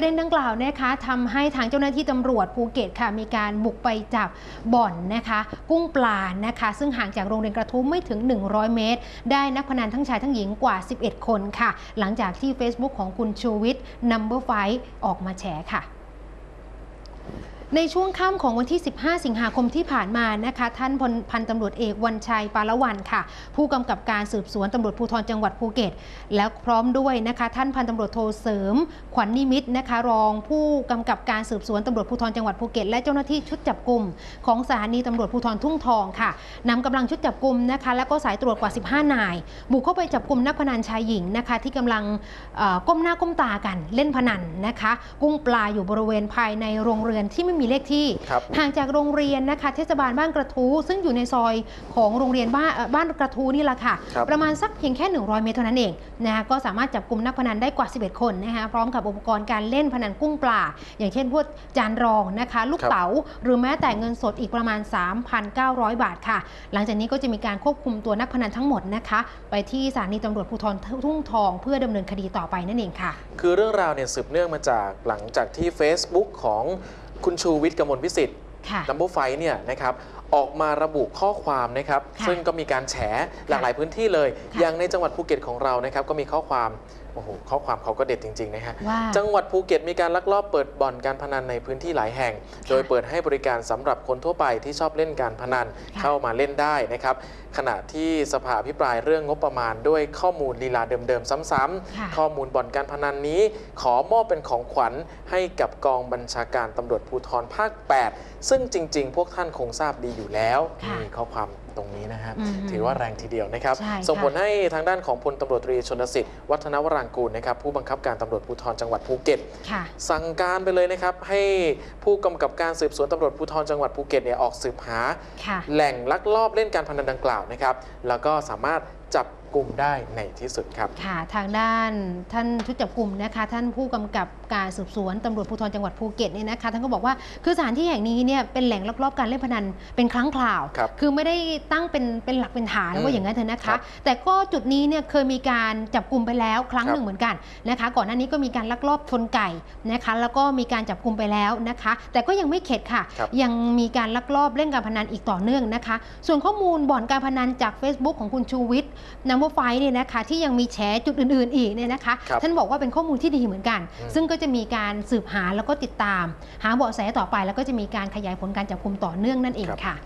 ประเด็นดังกล่าวนะคะทำให้ทางเจ้าหน้าที่ตำรวจภูเก็ตค่ะมีการบุกไปจับบ่อนนะคะ กุ้งปลานะคะ ซึ่งห่างจากโรงเรียนกระทุ่มไม่ถึง 100 เมตร ได้นักพนันทั้งชายทั้งหญิงกว่า 11 คนค่ะ หลังจากที่ Facebook ของคุณชูวิทย์ Number 5ออกมาแฉค่ะ ในช่วงค่ำของวันที่ 15 สิงหาคมที่ผ่านมานะคะ ท่านพ,พันตำรวจเอกวันชัยปาละวันค่ะ ผู้กำกับการสืบสวนตำรวจภูธรจังหวัดภูเก็ต แล้วพร้อมด้วยนะคะ ท่านพันตำรวจโทเสริม ขวัญนิมิตนะคะ รองผู้กำกับการสืบสวนตำรวจภูธรจังหวัดภูเก็ต และเจ้าหน้าที่ชุดจับกลุ่มของสถานีตำรวจภูธรทุ่งทองค่ะนำกำลังชุดจับกลุ่มนะคะ แล้วก็สายตรวจกว่า 15 นาย บุกเข้าไปจับกลุ่มนักพนันชายหญิงนะคะ ที่กำลังก้มหน้าก้มตากันเล่นพนันนะคะ กุ้งปลาอยู่บริเวณภายในโรงเรือนที่ไม่มีเลขที่ครับห่างจากโรงเรียนนะคะเทศบาลบ้านกระทู้ซึ่งอยู่ในซอยของโรงเรียนบ้านเอ่อบ้านกระทู้นี่แหละค่ะครับประมาณสักเพียงแค่ 100 เมตรเท่านั้นเองนะคะก็สามารถจับกลุ่มนักพนันได้กว่า 11 คนนะคะพร้อมกับอุปกรณ์การเล่นพนันกุ้งปลา อย่างเช่นพวกจานรองนะคะลูกครับเต๋าหรือแม้แต่เงินสดอีกประมาณ 3,900 บาทค่ะ หลังจากนี้ก็จะมีการควบคุมตัวนักพนันทั้งหมดนะคะ ไปที่สถานีตำรวจภูธรทุ่งทอง เพื่อดำเนินคดีต่อไปนั่นเองค่ะ คือเรื่องราวเนี่ยสืบเนื่องมาจากหลังจากที่ Facebook ของ คุณชูวิทย์กมลพิสิทธิ์ค่ะนัมเบอร์ไฟเนี่ยนะครับ ออกมาระบุข้อความนะครับ ค่ะซึ่งก็มีการแฉหลากหลายพื้นที่เลย ค่ะ อย่างในจังหวัดภูเก็ตของเรานะครับ ก็มีข้อความโอ้โหข้อความเขาก็เด็ดจริงๆนะฮะ ว่าจังหวัดภูเก็ตมีการลักลอบเปิดบ่อนการพนันในพื้นที่หลายแห่ง โดยเปิดให้บริการสำหรับคนทั่วไปที่ชอบเล่นการพนันค่ะเข้ามาเล่นได้นะครับ ขณะที่สภาอภิปรายเรื่องงบประมาณด้วยข้อมูลลีลาเดิมๆ ซ้ำค่ะ ๆ ข้อมูลบ่อนการพนันนี้ ขอมอบเป็นของขวัญให้กับกองบัญชาการตำรวจภูธรภาค 8 ซึ่งจริง ๆ พวกท่านคงทราบดีอยู่แล้ว ค่ะ มีข้อความ ตรงนี้นะฮะอืมถือว่าแรงทีเดียวนะครับ ใช่ค่ะส่งผลให้ทางด้านของพลตำรวจตรีชนสิทธิ์วัฒนวรางกูลนะครับผู้บังคับการตำรวจภูธรจังหวัดภูเก็ต ค่ะ สั่งการไปเลยนะครับ ให้ผู้กำกับการสืบสวนตำรวจภูธรจังหวัดภูเก็ตเนี่ยออกสืบหา ค่ะ แหล่งลักลอบเล่นการพนันดังกล่าวนะครับ แล้วก็สามารถจับกลุ่มได้ในที่สุดครับ ค่ะ ทางด้านท่านชุดจับกลุ่มนะคะ ท่านผู้กำกับการสืบสวนตำรวจภูธรจังหวัดภูเก็ตเนี่ยนะคะท่านก็บอกว่าคือสถานที่แห่งนี้เนี่ยเป็นแหล่งลักลอบการเล่นพนันเป็นครั้งคราวครับ อไม่ได้ตั้งเป็นเป็นหลักเป็นฐานอืมว่าอย่างนั้นเถอะนะครัคะบแต่ก็จุดนี้เนี่ยเคยมีการจับกลุ่มไปแล้วครั้งครับหนึ่งเหมือนกันนะคะ ก่อนหน้านี้ก็มีการลักลอบชนไก่นะคะ แล้วก็มีการจับกลุ่มไปแล้วนะคะ แต่ก็ยังไม่เข็ดค่ะครับยังมีการลักลอบเล่นการพนันอีกต่อเนื่องนะคะ ส่วนข้อมูลบ่อนการพนันจาก Facebook ของคุณชูวิทย์นัมเบอร์ไฟเนี่ยนะคะที่ยังมีแฉจุดอื่น ๆ อีกเนี่ยนะคะครับท่านบอกว่าเป็นข้อมูลที่ดีเหมือนกันอืมซึ่งก็จะมีการสืบหาแล้วก็ติดตาม หาเบาะแสต่อไปแล้วก็จะมีการขยายผลการจับกลุ่มต่อเนื่องนั่นเองค่ะ